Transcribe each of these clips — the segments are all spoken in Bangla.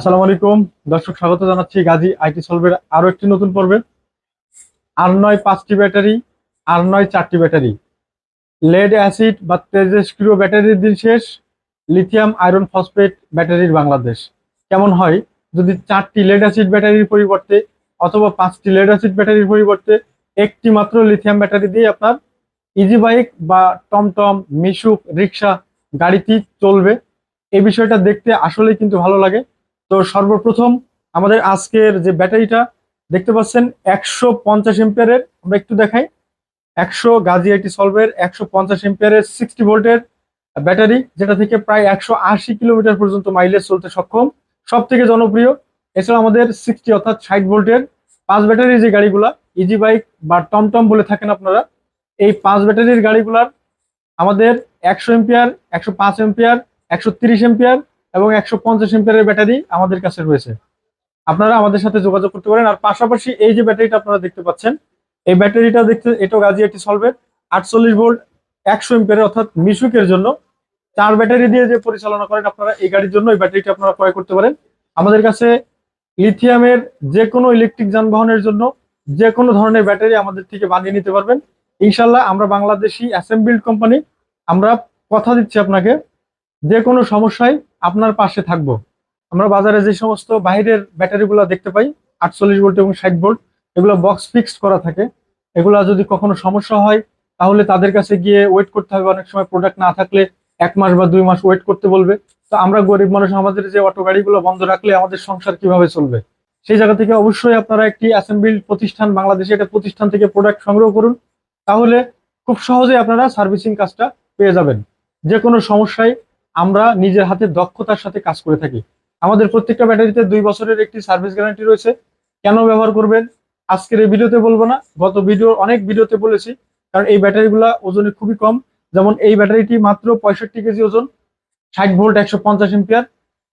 আসসালামু আলাইকুম। দর্শক, স্বাগত জানাচ্ছি গাজী আইটি সলভের আরও একটি নতুন পর্বে। আর নয় পাঁচটি ব্যাটারি, আর নয় চারটি ব্যাটারি। লেড অ্যাসিড বা তেজস্ক্রিয় ব্যাটারির দিন শেষ। লিথিয়াম আয়রন ফসফেট ব্যাটারির বাংলাদেশ। কেমন হয়? যদি চারটি লেড অ্যাসিড ব্যাটারির পরিবর্তে অথবা পাঁচটি লেড অ্যাসিড ব্যাটারির পরিবর্তে একটি মাত্র লিথিয়াম ব্যাটারি দিয়ে আপনার ইজি বাইক বা টমটম, মিশুক, রিক্সা গাড়িটি চলবে এই বিষয়টা দেখতে আসলেই কিন্তু ভালো লাগে। তো সর্বপ্রথম আমাদের আজকের যে ব্যাটারিটা, দেখতে পাচ্ছেন একশো পঞ্চাশ এম্পিয়ারের, আমরা একটু দেখাই, একশো গাজি আইটি সলভের একশো পঞ্চাশ এম্পিয়ারের সিক্সটি ভোল্টের ব্যাটারি, যেটা থেকে প্রায় একশো আশি কিলোমিটার পর্যন্ত মাইলেজ চলতে সক্ষম সব থেকে জনপ্রিয়। এছাড়া আমাদের সিক্সটি অর্থাৎ ষাট ভোল্টের পাঁচ ব্যাটারির যে গাড়িগুলা ইজি বাইক বা টমটম বলে থাকেন আপনারা, এই পাঁচ ব্যাটারির গাড়িগুলার আমাদের একশো এম্পিয়ার, একশো পাঁচ এম্পিয়ার, একশো তিরিশ এম্পিয়ার এবং একশো পঞ্চাশ এম্পিয়ারের ব্যাটারি আমাদের কাছে রয়েছে। আপনারা আমাদের সাথে যোগাযোগ করতে পারেন। আর পাশাপাশি এই যে ব্যাটারিটা আপনারা দেখতে পাচ্ছেন, এই ব্যাটারিটা দেখতে, এটাও গাজি একটি সলভের আটচল্লিশ ভোল্ট, একশো এম্পিয়ারের অর্থাৎ মিশুকের জন্য। চার ব্যাটারি দিয়ে যে পরিচালনা করেন আপনারা, এই গাড়ির জন্য এই ব্যাটারিটা আপনারা ক্রয় করতে পারেন। আমাদের কাছে লিথিয়ামের যে কোনো ইলেকট্রিক যানবাহনের জন্য যে কোনো ধরনের ব্যাটারি আমাদের থেকে বানিয়ে নিতে পারবেন। ইনশাল্লাহ আমরা বাংলাদেশি অ্যাসেম্বলড কোম্পানি আমরা কথা দিচ্ছি আপনাকে। যে কোনো সমস্যায় আপনার পাশে থাকব। আমরা বাজারে যে সমস্ত বাইরের ব্যাটারিগুলো দেখতে পাই, আটচল্লিশ ভোল্ট এবং ষাট ভোল্ট, এগুলো বক্স ফিক্সড করা থাকে। এগুলা যদি কখনো সমস্যা হয়, তাহলে তাদের কাছে গিয়ে ওয়েট করতে হবে। অনেক সময় প্রোডাক্ট না থাকলে এক মাস বা দুই মাস ওয়েট করতে বলবে। তো আমরা গরিব মানুষ, আমাদের যে অটো গাড়িগুলো বন্ধ রাখলে আমাদের সংসার কীভাবে চলবে? সেই জায়গা থেকে অবশ্যই আপনারা একটি অ্যাসেম্বল প্রতিষ্ঠান, বাংলাদেশে একটা প্রতিষ্ঠান থেকে প্রোডাক্ট সংগ্রহ করুন। তাহলে খুব সহজেই আপনারা সার্ভিসিং কাজটা পেয়ে যাবেন। যে কোনো সমস্যায় আমরা নিজের হাতে দক্ষতার সাথে কাজ করে থাকি। আমাদের প্রত্যেকটা ব্যাটারিতে দুই বছরের একটি সার্ভিস গ্যারান্টি রয়েছে। কেন ব্যবহার করবেন? আজকের এই ভিডিওতে বলব না। গত ভিডিও অনেক ভিডিওতে বলেছি। কারণ এই ব্যাটারিগুলা ওজনে খুবই কম। যেমন এই ব্যাটারিটি মাত্র পঁয়ষট্টি কেজি ওজন, ষাট ভোল্ট একশো পঞ্চাশ এম্পিয়ার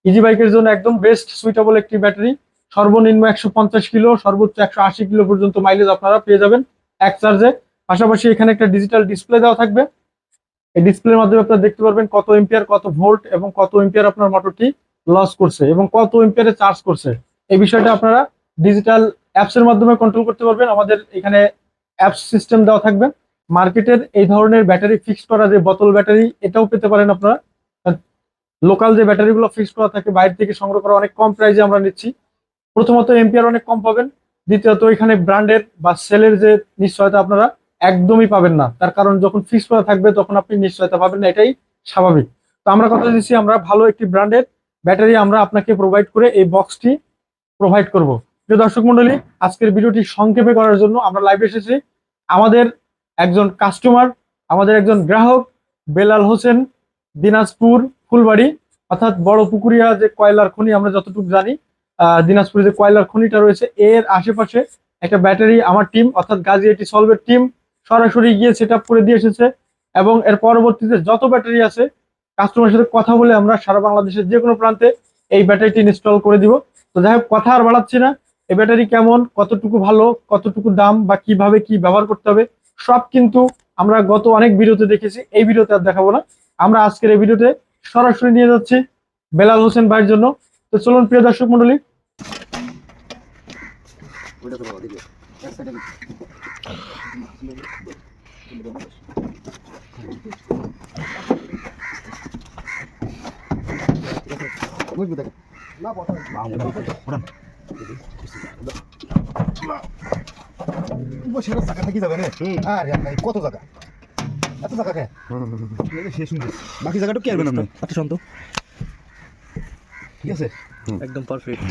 ইজি বাইকের জন্য একদম বেস্ট সুইটেবল একটি ব্যাটারি। সর্বনিম্ন একশো পঞ্চাশ কিলো, সর্বোচ্চ একশো আশি কিলো পর্যন্ত মাইলেজ আপনারা পেয়ে যাবেন এক চার্জে পাশাপাশি এখানে একটা ডিজিটাল ডিসপ্লে দেওয়া থাকবে। এই ডিসপ্লের মাধ্যমে আপনারা দেখতে পারবেন কত এম্পিয়ার কত ভোল্ট এবং কত এম্পিয়ার আপনার মোটরটি লস করছে এবং কত এম্পিয়ারে চার্জ করছে। এই বিষয়টা আপনারা ডিজিটাল অ্যাপস এর মাধ্যমে কন্ট্রোল করতে পারবেন। আমাদের এখানে অ্যাপস সিস্টেম দেওয়া থাকবে। মার্কেটের এই ধরনের ব্যাটারি ফিক্স করা যে বোতল ব্যাটারি এটাও পেতে পারেন আপনারা। লোকাল যে ব্যাটারিগুলো ফিক্স করা থাকে, বাইরে থেকে সংগ্রহ করা অনেক কম প্রাইসে আমরা নিচ্ছি। প্রথমত এম্পিয়ার অনেক কম পাবেন। দ্বিতীয়ত এখানে ব্র্যান্ডের বা সেলের যে নিশ্চয়তা আপনারা একদমই পাবেন না। তার কারণ যখন ফিক্স করা থাকবে, তখন আপনি নিশ্চয়তা পাবেন না, এটাই স্বাভাবিক। তো আমরা কথা দিচ্ছি, আমরা ভালো একটি ব্র্যান্ডের ব্যাটারি আমরা আপনাকে প্রোভাইড করে এই বক্সটি প্রোভাইড করব। প্রিয় দর্শক মন্ডলী, আজকের ভিডিওটি সংক্ষেপে করার জন্য আমরা লাইভ এসেছি। আমাদের একজন কাস্টমার আমাদের একজন গ্রাহক, বেলাল হোসেন, দিনাজপুর, ফুলবাড়ি, অর্থাৎ বড় পুকুরিয়া যে কয়লার খনি, আমরা যতটুকু জানি দিনাজপুরে যে কয়লার খনিটা রয়েছে, এর আশেপাশে একটা ব্যাটারি আমার টিম অর্থাৎ গাজী এটি সলভের টিম সরাসরি গিয়ে সেট করে দিয়ে এসেছে এবং এর পরবর্তীতে যত ব্যাটারি আছে কাস্টমারের সাথে কথা বলে আমরা সারা বাংলাদেশের যে কোনো প্রান্তে এই ব্যাটারিটি ইনস্টল করে দিব। তো যাই হোক, কথা আর বাড়াচ্ছি না। এই ব্যাটারি কেমন, কতটুকু ভালো, কতটুকু দাম বা কীভাবে কি ব্যবহার করতে হবে, সব কিন্তু আমরা গত অনেক ভিডিওতে দেখেছি। এই ভিডিওতে আর দেখাবো না। আমরা আজকের এই ভিডিওতে সরাসরি নিয়ে যাচ্ছি বেলাল হোসেন ভাইয়ের জন্য। তো চলুন, প্রিয় দর্শক মন্ডলী সেটা থাকি যাবে না আরে ভাই কত জায়গা এত জায়গা কে শেষ বাকি জায়গাটা কি আসবেন আপনি আচ্ছা শান্ত? ঠিক আছে। একদম পারফেক্ট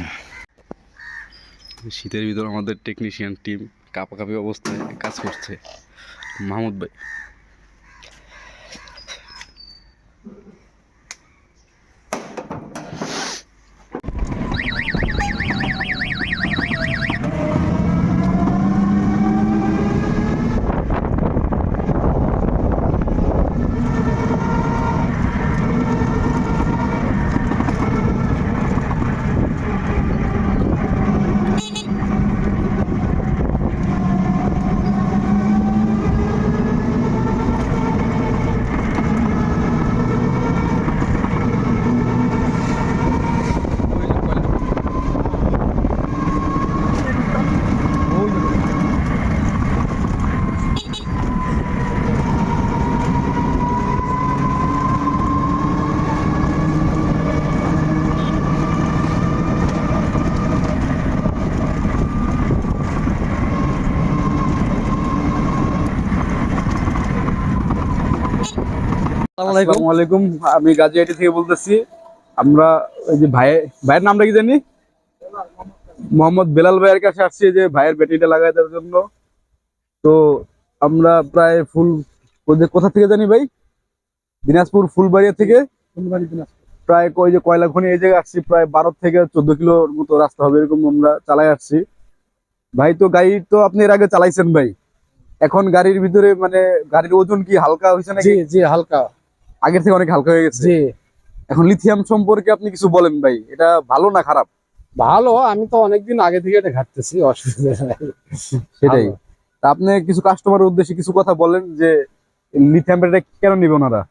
শীতের ভিতর আমাদের টেকনিশিয়ান টিম কাপাকাপি অবস্থায় কাজ করছে। মাহমুদ ভাই। আসসালামু আলাইকুম। আমি গাজীহাটি থেকে বলতেছি আমরা ওই যে ভাই ভাইয়ের নামটা কি জানি? মোহাম্মদ বেলাল ভাইয়ের কাছে আসছি যে ভাইয়ের ব্যাটারিটা লাগাই দেওয়ার জন্য। তো আমরা প্রায় ফুল ওই যে কোথা থেকে জানি ভাই? দিনাজপুর ফুলবাড়িয়া থেকে। প্রায় ওই যে কয়লা খনি এই জায়গায় আসছি প্রায় বারো থেকে চোদ্দ কিলোর মতো রাস্তা হবে এরকম আমরা চালাই আসছি। ভাই তো গাড়ি তো আপনি এর আগে চালাইছেন ভাই? এখন গাড়ির ভিতরে মানে গাড়ির ওজন কি হালকা হয়েছে নাকি? জি হালকা। আগের থেকে অনেক হালকা হয়ে গেছে। জি। এখন লিথিয়াম সম্পর্কে আপনি কিছু বলেন ভাই এটা ভালো না খারাপ? ভালো আমি তো অনেকদিন আগে থেকে এটা ঘাটতেছি অসুবিধা নাই। সেটাই। তা আপনি কিছু কাস্টমারের উদ্দেশ্যে কিছু কথা বলেন যে লিথিয়াম ব্যাটারি কেন নিবে ওনারা?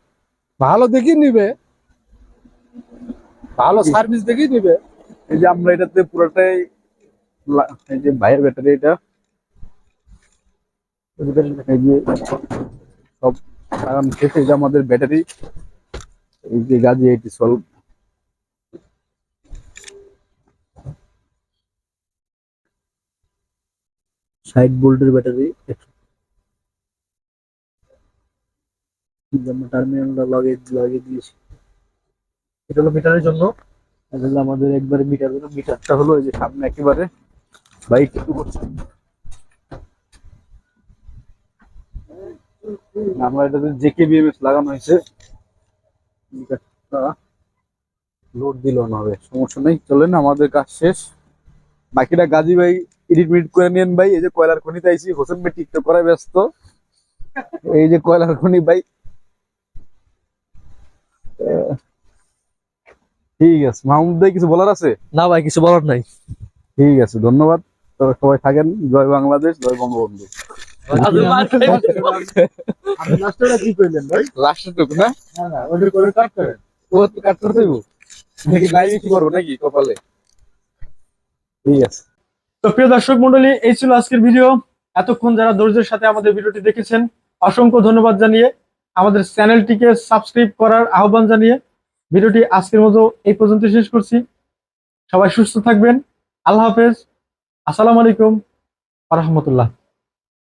ভালো দেখি নিবে। ভালো সার্ভিস দেখি নিবে। এই যে আমরা এটাতে পুরোটাই এই যে ভাইয়ের ব্যাটারি এটা সব লাগানো শেষ যে আমাদের ব্যাটারি, এই যে গাজি এটি সলভ ষাট ভোল্টের ব্যাটারি টার্মিনালটা লাগিয়ে লাগিয়ে দিয়েছি। এটা হলো জন্য। আমাদের একবারে মিটার হলো এই যে সামনে একেবারে বাইক করছে। আমরা এটাতে জেকে বিএমএস লাগানো হয়েছে লোড দিল না হবে সমস্যা নেই চলেন আমাদের কাজ শেষ। বাকিটা গাজী ভাই এডিট মিডিট করে নেন ভাই এই যে কয়লার খনিতে আইছি হোসেন ভাই টিকটক করায় ব্যস্ত। এই যে কয়লার খনি ভাই। ঠিক আছে মাহমুদ ভাই কিছু বলার আছে? না ভাই কিছু বলার নাই। ঠিক আছে ধন্যবাদ। সবাই থাকেন জয় বাংলাদেশ জয় বঙ্গবন্ধু। কি কইলেন ভাই? লাস্টটুকু না? না না ওটা করে কাট করেন ও তো কাট করতে হইব। নাকি লাইভ কি করব নাকি কপালে? ঠিক আছে। তো প্রিয় দর্শক মন্ডলী এই ছিল আজকের ভিডিও। এতক্ষণ যারা ধৈর্যের সাথে আমাদের ভিডিওটি দেখেছেন অসংখ্য ধন্যবাদ জানিয়ে আমাদের চ্যানেলটিকে সাবস্ক্রাইব করার আহ্বান জানিয়ে ভিডিওটি আজকের মতো এই পর্যন্ত শেষ করছি। সবাই সুস্থ থাকবেন। আল্লাহ হাফেজ। আসসালামু আলাইকুম। রহমতুল্লাহ।